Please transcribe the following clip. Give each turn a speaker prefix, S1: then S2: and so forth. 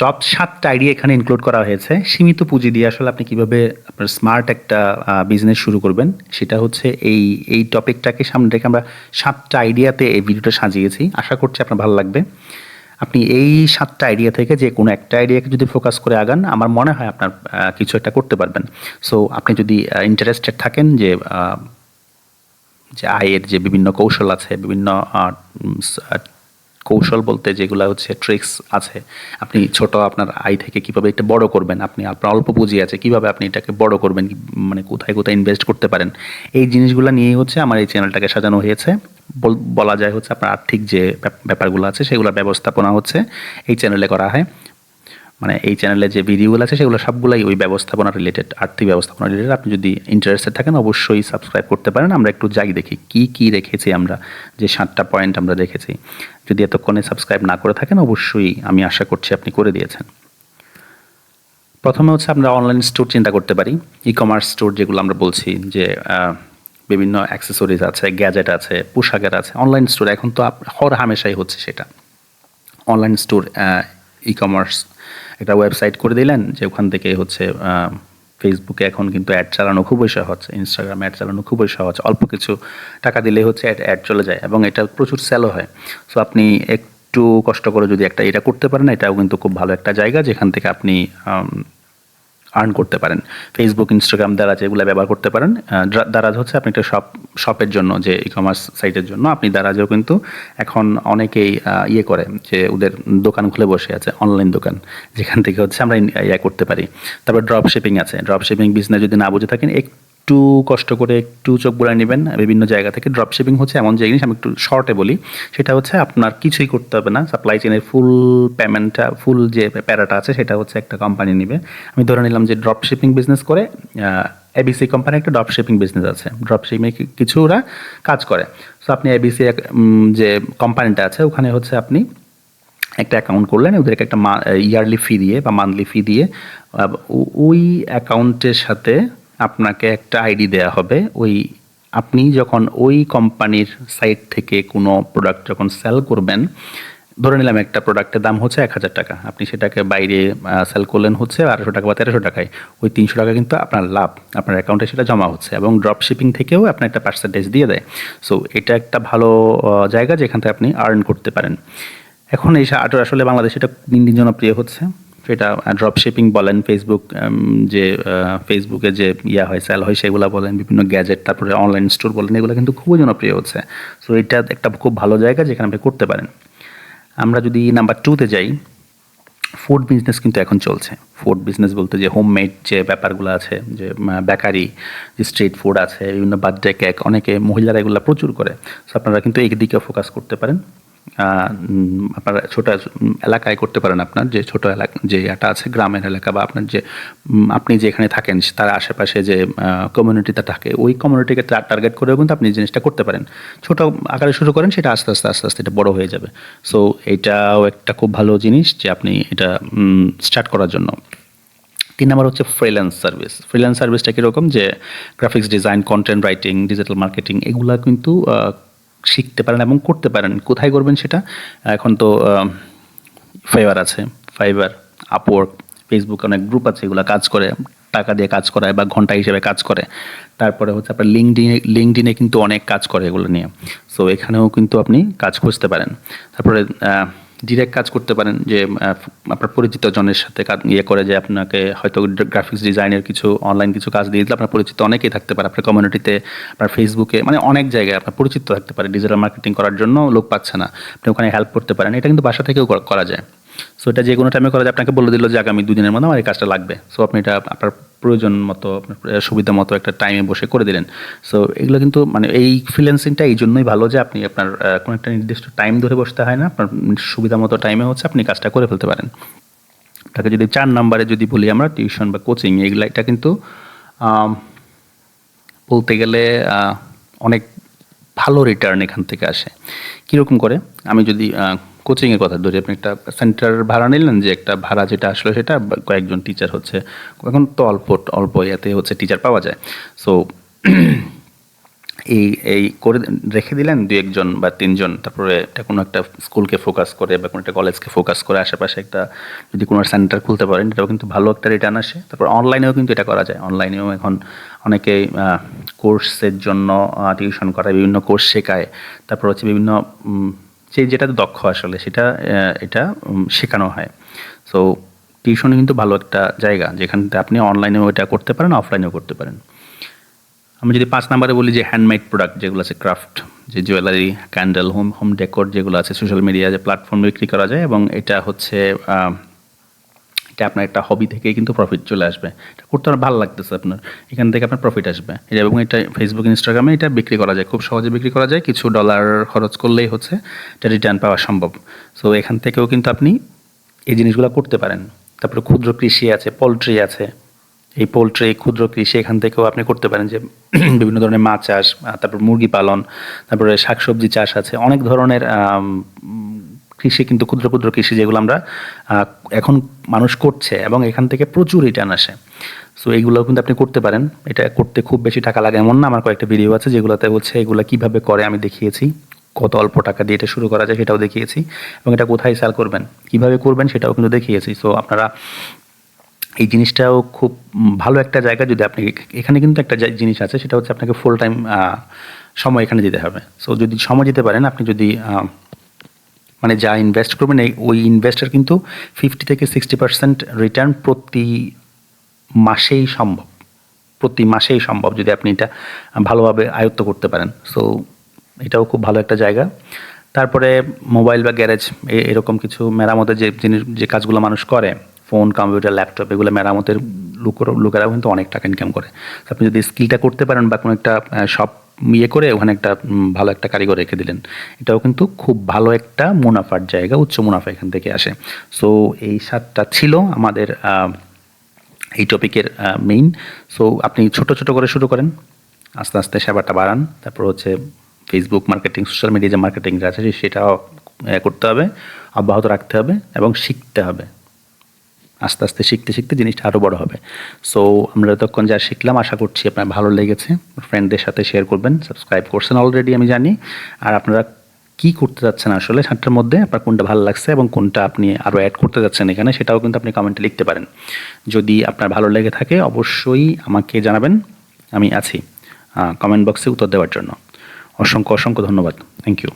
S1: Top সাতটা idea এখানে include করা হয়েছে। সীমিত পুঁজি দিয়ে আসলে আপনি কীভাবে আপনার স্মার্ট একটা বিজনেস শুরু করবেন, সেটা হচ্ছে এই এই টপিকটাকে সামনে রেখে আমরা সাতটা আইডিয়াতে এই ভিডিওটা সাজিয়েছি। আশা করছি আপনার ভালো লাগবে। আপনি এই সাতটা আইডিয়া থেকে যে কোনো একটা আইডিয়াকে যদি ফোকাস করে আগান, আমার মনে হয় আপনার কিছু একটা করতে পারবেন। সো আপনি যদি ইন্টারেস্টেড থাকেন যে যে আয়ের যে বিভিন্ন কৌশল আছে, বিভিন্ন কৌশল বলতে যেগুলো হচ্ছে ট্রিক্স আছে। আপনি ছোট আপনার আই থেকে কীভাবে এটা বড় করবেন, আপনি আপনার অল্প পুঁজি আছে, কীভাবে আপনি এটাকে বড় করবেন মানে কোথায় কোথায় ইনভেস্ট করতে পারেন, এই জিনিসগুলো নিয়েই হচ্ছে আমার এই চ্যানেলটাকে সাজানো হয়েছে। বল- যায় হচ্ছে আপনার আর্থিক যে ব্যাপ- ব্যাপারগুলো আছে, সেগুলো ব্যবস্থাপনা হচ্ছে এই চ্যানেলে করা হয়। মানে এই চ্যানেলে যে ভিডিওগুলো আছে, সেগুলো সবগুলাই ওই ব্যবস্থাপনা রিলেটেড আর্থিক ব্যবস্থাপনা রিলেটেড আপনি যদি ইন্টারেস্টেড থাকেন, অবশ্যই সাবস্ক্রাইব করতে পারেন। আমরা একটু যাই দেখি, কি কি রেখেছি আমরা, যে সাতটা পয়েন্ট আমরা দেখেছি যদি এতক্ষণে সাবস্ক্রাইব না করে থাকেন, অবশ্যই আমি আশা করছি আপনি করে দিয়েছেন। প্রথমে হচ্ছে আমরা অনলাইন স্টোর চিন্তা করতে পারি। ই কমার্স স্টোর যেগুলো আমরা বলছি, যে বিভিন্ন অ্যাক্সেসরিজ আছে গ্যাজেট আছে, পোশাকের আছে অনলাইন স্টোর এখন তো হর হামেশাই হচ্ছে সেটা। অনলাইন স্টোর ই কমার্স একটা ওয়েবসাইট করে দিলেন যে ওখান থেকে হচ্ছে ফেসবুকে এখন কিন্তু অ্যাড চালানো খুবই সহজ ইনস্টাগ্রামে অ্যাড চালানো খুবই সহজ। অল্প কিছু টাকা দিলে হচ্ছে অ্যাড অ্যাড চলে যায় এবং এটা প্রচুর স্যালো হয়। সো আপনি একটু কষ্ট করে যদি একটা এটা করতে পারেন, এটাও কিন্তু খুব ভালো একটা জায়গা যেখান থেকে আপনি আর্ন করতে পারেন। ফেসবুক ইনস্টাগ্রাম দ্বারা যেগুলো ব্যবহার করতে পারেন দ্বারাজ হচ্ছে আপনি একটা শপ শপের জন্য, যে ই কমার্স সাইটের জন্য, আপনি দ্বারাজেও কিন্তু এখন অনেকেই ইয়ে করে যে ওদের দোকান খুলে বসে আছে অনলাইন দোকান, যেখান থেকে হচ্ছে আমরা ইয়ে করতে পারি। তারপর ড্রপ শিপিং আছে। ড্রপ শিপিং বিজনেস যদি না বুঝে থাকেন একটু কষ্ট করে একটু চোখ বুড়ায় নেবেন, বিভিন্ন জায়গা থেকে ড্রপ শিপিং হচ্ছে। এমন যে জিনিস আমি একটু শর্টে বলি, সেটা হচ্ছে আপনার কিছুই করতে হবে না। সাপ্লাই চেনের ফুল পেমেন্টটা ফুল যে প্যারাটা আছে, সেটা হচ্ছে একটা কোম্পানি নেবে। আমি ধরে নিলাম যে ড্রপ শিপিং বিজনেস করে এবিসি কোম্পানি একটা ড্রপ শিপিং বিজনেস আছে। ড্রপ কিছু ওরা কাজ করে। সো আপনি এবিসি যে কোম্পানিটা আছে, ওখানে হচ্ছে আপনি একটা অ্যাকাউন্ট করলেন, ওদেরকে একটা ইয়ারলি ফি দিয়ে বা মান্থলি ফি দিয়ে ওই অ্যাকাউন্টের সাথে আপনাকে একটা আইডি দেয়া হবে। ওই আপনি যখন ওই কোম্পানির সাইট থেকে কোনো প্রোডাক্ট যখন সেল করবেন, ধরে নিলাম একটা প্রোডাক্টের দাম হচ্ছে এক হাজার টাকা। আপনি সেটাকে বাইরে সেল করলেন হচ্ছে আড়াইশো টাকা বা তেরোশো টাকায়। ওই তিনশো টাকা কিন্তু আপনার লাভ, আপনার অ্যাকাউন্টে সেটা জমা হচ্ছে এবং ড্রপ শিপিং থেকেও আপনার একটা পার্সেন্টেজ দিয়ে দেয়। সো এটা একটা ভালো জায়গা যেখান থেকে আপনি আর্ন করতে পারেন। এখন এই আসলে বাংলাদেশে এটা দিন দিন জনপ্রিয় হচ্ছে। সেটা ড্রপ শিপিং বলেন ফেসবুক যে ফেসবুকে যে ইয়া হয় সেল হয়, সেগুলো বলেন, বিভিন্ন গ্যাজেট তারপরে অনলাইন স্টোর বলেন, এগুলো কিন্তু খুবই জনপ্রিয় হচ্ছে। সো এটা একটা খুব ভালো জায়গা যেখানে আপনি করতে পারেন। আমরা যদি নাম্বার টুতে যাই ফুড বিজনেস কিন্তু এখন চলছে। ফুড বিজনেস বলতে যে হোমমেড যে ব্যাপারগুলো আছে, যে বেকারি, যে স্ট্রিট ফুড আছে, বিভিন্ন বার্থডে কেক অনেকে মহিলারা এগুলো প্রচুর করে। সো আপনারা কিন্তু এই দিকে ফোকাস করতে পারেন। আপনারা ছোট এলাকায় করতে পারেন আপনার, যে ছোট এলাকা, যে এটা আছে গ্রামের এলাকা বা আপনার যে আপনি যেখানে থাকেন তার আশেপাশে যে কমিউনিটিতে থাকে, ওই কমিউনিটিকে টার্গেট করেও কিন্তু আপনি জিনিসটা করতে পারেন। ছোট আকারে শুরু করেন, সেটা আস্তে আস্তে আস্তে আস্তে এটা বড় হয়ে যাবে। সো এটাও একটা খুব ভালো জিনিস যে আপনি এটা স্টার্ট করার জন্য। তিন নম্বর হচ্ছে ফ্রিল্যান্স সার্ভিস ফ্রিল্যান্স সার্ভিসটা কীরকম যে graphics design content writing digital marketing এগুলা কিন্তু শিখতে পারেন এবং করতে পারেন। কোথায় করবেন সেটা? এখন তো ফাইবার আছে। ফাইবার আপওয়ার্ক ফেসবুকে অনেক গ্রুপ আছে, এগুলো কাজ করে। টাকা দিয়ে কাজ করায় বা ঘণ্টা হিসেবে কাজ করে। তারপরে হচ্ছে আপনার লিঙ্কডিনে লিঙ্কডিনে কিন্তু অনেক কাজ করে এগুলো নিয়ে। সো এখানেও কিন্তু আপনি কাজ খুঁজতে পারেন। তারপরে ডিরেক্ট কাজ করতে পারেন যে আপনার পরিচিত জনের সাথে ইয়ে করে যে আপনাকে হয়তো গ্রাফিক্স ডিজাইনের কিছু অনলাইন কিছু কাজ দিয়ে দিলে আপনার পরিচিত অনেকেই থাকতে পারে। আপনার কমিউনিটিতে আপনার ফেসবুকে মানে অনেক জায়গায় আপনার পরিচিত থাকতে পারে। ডিজিটাল মার্কেটিং করার জন্য লোক পাচ্ছে না। আপনি ওখানে হেল্প করতে পারেন। এটা কিন্তু বাসা থেকেও করা যায়। সো এটা যে কোনো টাইমে করা যায়। আপনাকে বলে দিল যে, আগামী দুদিনের মধ্যে আমার এই কাজটা লাগবে। সো আপনি এটা আপনার প্রয়োজন মতো, আপনার সুবিধা মতো একটা টাইমে বসে করে দিলেন। সো এগুলো কিন্তু মানে এই ফ্রিল্যান্সিংটা এই জন্যই ভালো যে, আপনি আপনার কোনো একটা নির্দিষ্ট টাইম ধরে বসতে হয় না। আপনার সুবিধা মতো টাইমে হচ্ছে আপনি কাজটা করে ফেলতে পারেন। তাকে যদি চার নাম্বারে যদি বলি আমরা টিউশন বা কোচিং এগুলা, এটা কিন্তু বলতে গেলে অনেক ভালো রিটার্ন এখান থেকে আসে। কীরকম করে? আমি যদি কোচিংয়ের কথা ধরি। আপনি একটা সেন্টার ভাড়া নিলেন যে একটা ভাড়া যেটা আসলো সেটা কয়েকজন টিচার হচ্ছে, এখন তো অল্প অল্প ইয়াতে হচ্ছে টিচার পাওয়া যায়। সো এই এই করে রেখে দিলেন দু একজন বা তিনজন, তারপরে এটা কোনো একটা স্কুলকে ফোকাস করে বা কোনো একটা কলেজকে ফোকাস করে আশেপাশে একটা যদি কোনো সেন্টার খুলতে পারেন, এটাও কিন্তু ভালো একটা রিটার্ন আসে। তারপর অনলাইনেও কিন্তু এটা করা যায়। অনলাইনেও এখন অনেকেই কোর্সের জন্য টিউশন করায়, বিভিন্ন কোর্স শেখায়। তারপর হচ্ছে বিভিন্ন যে যেটাতে দক্ষ আসলে, সেটা এটা শেখানো হয়। সো টিউশন কিন্তু ভালো একটা জায়গা যেখানতে আপনি অনলাইনেও এটা করতে পারেন অফলাইনেও করতে পারেন। আমি যদি পাঁচ নাম্বারে বলি যে হ্যান্ডমেড প্রোডাক্ট যেগুলো আছে ক্রাফট যে jewellery candle home home decor যেগুলো আছে সোশ্যাল মিডিয়া যে প্ল্যাটফর্ম বিক্রি করা যায় এবং এটা হচ্ছে এটা আপনার একটা হবি থেকেই কিন্তু প্রফিট চলে আসবে। এটা করতে আমার ভালো লাগতেছে আপনার। এখান থেকে আপনার প্রফিট আসবে। এটা এবং এটা ফেসবুক ইনস্টাগ্রামে এটা বিক্রি করা যায়, খুব সহজে বিক্রি করা যায়। কিছু ডলার খরচ করলেই হচ্ছে এটা রিটার্ন পাওয়া সম্ভব। সো এখান থেকেও কিন্তু আপনি এই জিনিসগুলো করতে পারেন। তারপরে ক্ষুদ্র কৃষি আছে পোলট্রি আছে। এই পোলট্রি ক্ষুদ্র কৃষি এখান থেকেও আপনি করতে পারেন যে, বিভিন্ন ধরনের মাছ চাষ তারপর মুরগি পালন, তারপরে শাকসবজি চাষ আছে। অনেক ধরনের কৃষি কিন্তু ক্ষুদ্র ক্ষুদ্র কৃষি যেগুলো আমরা এখন মানুষ করছে এবং এখান থেকে প্রচুর রিটার্ন আসে। সো এইগুলোও কিন্তু আপনি করতে পারেন। এটা করতে খুব বেশি টাকা লাগে এমন না। আমার কয়েকটা ভিডিও আছে যেগুলোতে হচ্ছে এগুলো কীভাবে করে আমি দেখিয়েছি। কত অল্প টাকা দিয়ে এটা শুরু করা যায় সেটাও দেখিয়েছি এবং এটা কোথায় সেল করবেন, কীভাবে করবেন সেটাও কিন্তু দেখিয়েছি। সো আপনারা এই জিনিসটাও খুব ভালো একটা জায়গা যদি আপনি এখানে কিন্তু একটা জিনিস আছে সেটা হচ্ছে আপনাকে ফুল টাইম সময় এখানে দিতে হবে। সো যদি সময় দিতে পারেন, আপনি যদি মানে যা ইনভেস্ট করবেন ওই ইনভেস্টের কিন্তু ফিফটি থেকে সিক্সটি পার্সেন্ট রিটার্ন প্রতি মাসেই সম্ভব। প্রতি মাসেই সম্ভব যদি আপনি এটা ভালোভাবে আয়ত্ত করতে পারেন। সো এটাও খুব ভালো একটা জায়গা। তারপরে মোবাইল বা গ্যারেজ এরকম কিছু মেরামতের যে, জিনিস, যে কাজগুলো মানুষ করে ফোন কম্পিউটার ল্যাপটপ এগুলো মেরামতের লোকের লোকেরাও কিন্তু অনেক টাকা ইনকাম করে। আপনি যদি স্কিলটা করতে পারেন বা কোনো একটা শপ ইয়ে করে ওখানে একটা ভালো একটা কারিগর রেখে দিলেন, এটাও কিন্তু খুব ভালো একটা মুনাফার জায়গা, উচ্চ মুনাফা এখান থেকে আসে। সো এই সাতটা ছিল আমাদের এই টপিকের মেইন সো আপনি ছোট ছোট করে শুরু করেন, আস্তে আস্তে সেবাটা বাড়ান, তারপর হচ্ছে ফেসবুক মার্কেটিং সোশ্যাল মিডিয়া যে মার্কেটিংটা আছে, সেটাও করতে হবে, অব্যাহত রাখতে হবে এবং শিখতে হবে। আস্তে আস্তে শিখতে শিখতে জিনিসটা আরও বড় হবে। সো আমরা তখন যা শিখলাম, আশা করছি আপনার ভালো লেগেছে। ফ্রেন্ডদের সাথে শেয়ার করবেন সাবস্ক্রাইব করছেন অলরেডি আমি জানি। আর আপনারা কি করতে যাচ্ছেন আসলে, সাতটার মধ্যে আপনার কোনটা ভালো লাগছে এবং কোনটা আপনি আরও অ্যাড করতে যাচ্ছেন এখানে, সেটাও কিন্তু আপনি কমেন্টে লিখতে পারেন। যদি আপনার ভালো লেগে থাকে, অবশ্যই আমাকে জানাবেন, আমি আছি কমেন্ট বক্সে উত্তর দেওয়ার জন্য। অসংখ্য অসংখ্য ধন্যবাদ। Thank you